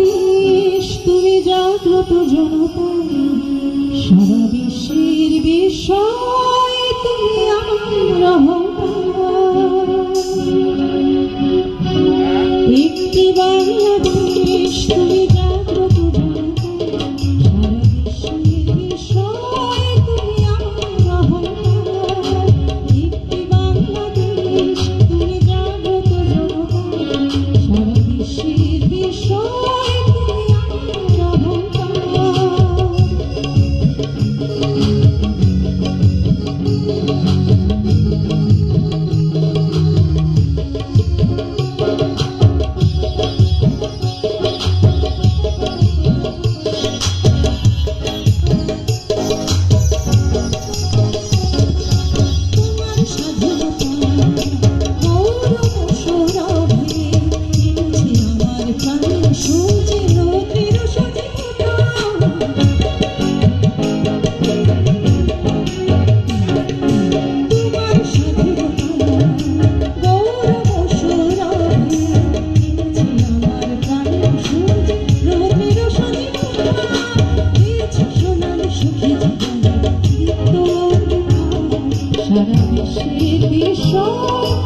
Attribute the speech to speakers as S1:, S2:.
S1: দেশ তুমি জাগ্রত জনতা সারা বিশ্বের বিষয় তুমি আমার Thank you. সারা বিশ্বে